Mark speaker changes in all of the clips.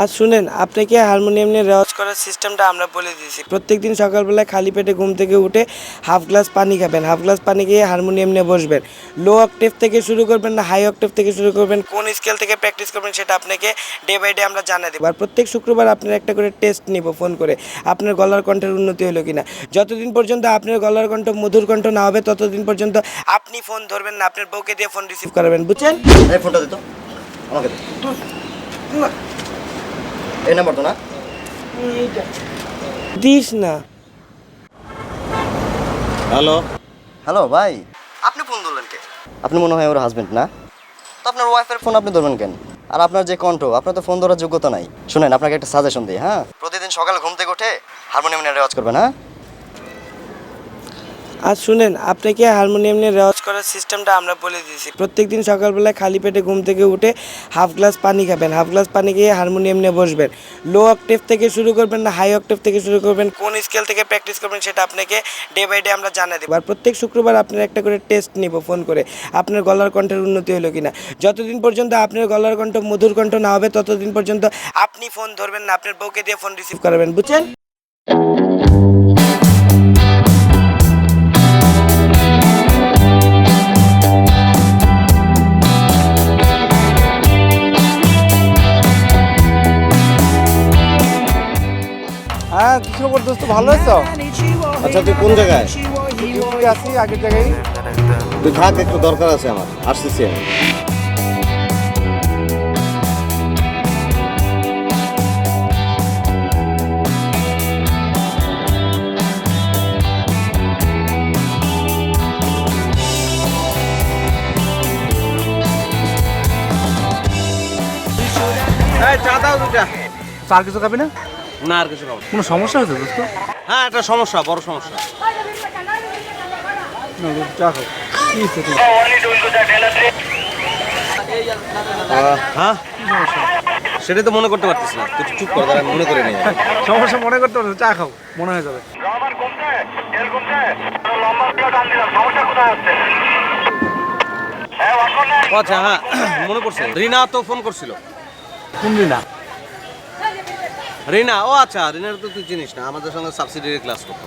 Speaker 1: আর শুনেন আপনাকে হারমোনিয়াম নিয়ে রেওয়াজ করার সিস্টেমটা আমরা বলে দিয়েছি। প্রত্যেকদিন সকালবেলায় খালি পেটে ঘুম থেকে উঠে হাফ গ্লাস পানি খাবেন, হাফ গ্লাস পানি খেয়ে হারমোনিয়াম নিয়ে বসবেন। লো অক্টেভ থেকে শুরু করবেন না হাই অক্টেভ থেকে শুরু করবেন, কোন স্কেল থেকে প্র্যাকটিস করবেন সেটা আপনাকে ডে বাই ডে আমরা জানিয়ে দেবো। আর প্রত্যেক শুক্রবার আপনার একটা করে টেস্ট নিব ফোন করে, আপনার গলার কণ্ঠের উন্নতি হলো কিনা। যতদিন পর্যন্ত আপনার গলার কণ্ঠ মধুর কণ্ঠ না হবে, ততদিন পর্যন্ত আপনি ফোন ধরবেন না, আপনার বউকে দিয়ে ফোন রিসিভ করাবেন, বুঝছেন?
Speaker 2: ফোনটা দিত আমাকে এই নাম্বার তো না?
Speaker 1: দিস না।
Speaker 3: হ্যালো?
Speaker 2: হ্যালো ভাই। আপনি ফোন ধরলেন কে? আপনি মনে হয় ওর হাজবেন্ড না? তো আপনার ওয়াইফের ফোন আপনি ধরবেন কেন? আর আপনার যে কণ্ঠ আপনার তো ফোন ধরার যোগ্যতা নাই। শুনেন আপনাকে একটা সাজেশন দিই হ্যাঁ? প্রতিদিন সকালে ঘুম থেকে উঠে হারমোনিয়াম নিয়ে রেওয়াজ করবেন হ্যাঁ?
Speaker 1: আর শুনেন, আপনাকে হারমোনিয়াম নিয়ে রেওয়াজ করার সিস্টেমটা আমরা বলে দিয়েছি। প্রত্যেকদিন সকালবেলায় খালি পেটে ঘুম থেকে উঠে হাফ গ্লাস পানি খাবেন, হাফ গ্লাস পানি খেয়ে হারমোনিয়াম নিয়ে বসবেন। লো অক্টেভ থেকে শুরু করবেন না হাই অক্টেভ থেকে শুরু করবেন, কোন স্কেল থেকে প্র্যাকটিস করবেন সেটা আপনাকে ডে বাই ডে আমরা জানা দেবো। আর প্রত্যেক শুক্রবার আপনার একটা করে টেস্ট নিব ফোন করে, আপনার গলার কণ্ঠের উন্নতি হলো কিনা। যতদিন পর্যন্ত আপনার গলার কণ্ঠ মধুর কণ্ঠ না হবে, ততদিন পর্যন্ত আপনি ফোন ধরবেন না, আপনার বউকে দিয়ে ফোন রিসিভ করাবেন, বুঝছেন?
Speaker 4: হ্যাঁ কি খবর দোস্ত ভালো আছো?
Speaker 3: আচ্ছা তুই কোন জায়গায়?
Speaker 4: ডিউটি আছি আগের জায়গায়।
Speaker 3: তুই থাক একটু দরকার আছে আমার। আসতেছি আমি।
Speaker 4: চা দাও দুটা। চা কিছু খাবি না?
Speaker 3: না আর কিছু খাব
Speaker 4: কোনো সমস্যা হয়েছে দোস্ত?
Speaker 3: হ্যাঁ একটা সমস্যা বড় সমস্যা। হ্যাঁ? সেটাই তো মনে করতে পারতিস না। তুই চুপ কর দাঁড়া, মনে করে নেই।
Speaker 4: সমস্যা মনে করতে পারছ চা খাও মনে হয়ে যাবে।
Speaker 3: আচ্ছা হ্যাঁ মনে পড়ছে। রিনা তো ফোন করছিল।
Speaker 4: কোন দিন না
Speaker 3: রিনা ও আচ্ছা রিনার তো তুই চিনিস না আমাদের সঙ্গে সাবসিডিয়ারি ক্লাস করতো।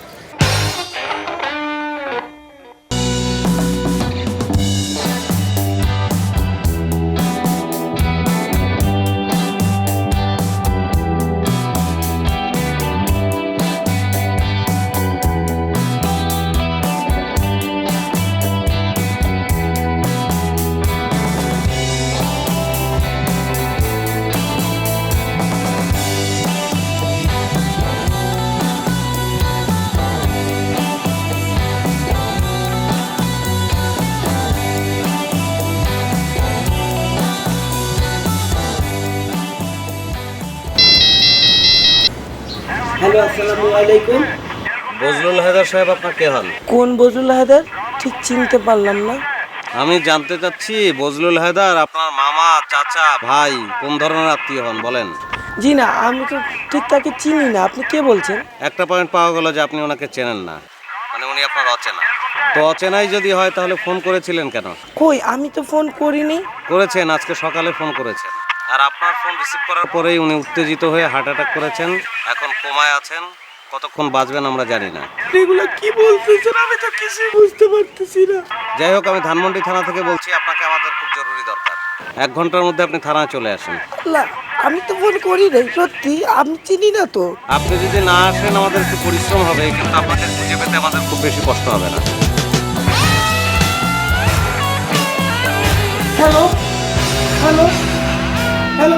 Speaker 1: হ্যালো আসসালামু আলাইকুম।
Speaker 3: বজলুল হায়দার সাহেব আপনার কে হন?
Speaker 1: কোন বজুল হায়দার? ঠিক চিনতে পারলাম না।
Speaker 3: আমি জানতে চাচ্ছি বজলুল হায়দার আপনার মামা চাচা ভাই কোন ধরনের আত্মীয় হন বলেন।
Speaker 1: জি না আমি তো ঠিক তাকে চিনি না। আপনি কে বলছেন?
Speaker 3: একটা পয়েন্ট পাওয়া গেল যে আপনি ওনাকে চেনেন না। মানে উনি আপনার অচেনা। তো অচেনাই যদি হয় তাহলে ফোন করেছিলেন কেন?
Speaker 1: কই আমি তো ফোন করিনি।
Speaker 3: করেছেন আজকে সকালে ফোন করেছেন। আর আপনার ফোন রিসিভ করার পরেই উনি উত্তেজিত হয়ে হার্ট অ্যাটাক করেছেন। এখন কোমায় আছেন? কতক্ষণ বাঁচবেন আমরা জানি না।
Speaker 1: এগুলো কি বলতেছেন? আমি তো কিছুই বুঝতে পারতেছি না।
Speaker 3: যাই হোক আমি ধানমন্ডি থানা থেকে বলছি আপনাকে আমাদের খুব জরুরি দরকার। এক ঘণ্টার মধ্যে আপনি থানায় চলে আসেন।
Speaker 1: আল্লাহ আমি তো ফোন করি নাই সত্যি আমি চিনি না তো।
Speaker 3: আপনি যদি না আসেন আমাদের একটু পরিশ্রম হবে কিন্তু আপনাকে খুঁজে পেতে আমাদের খুব বেশি কষ্ট হবে না।
Speaker 1: Hello hello hello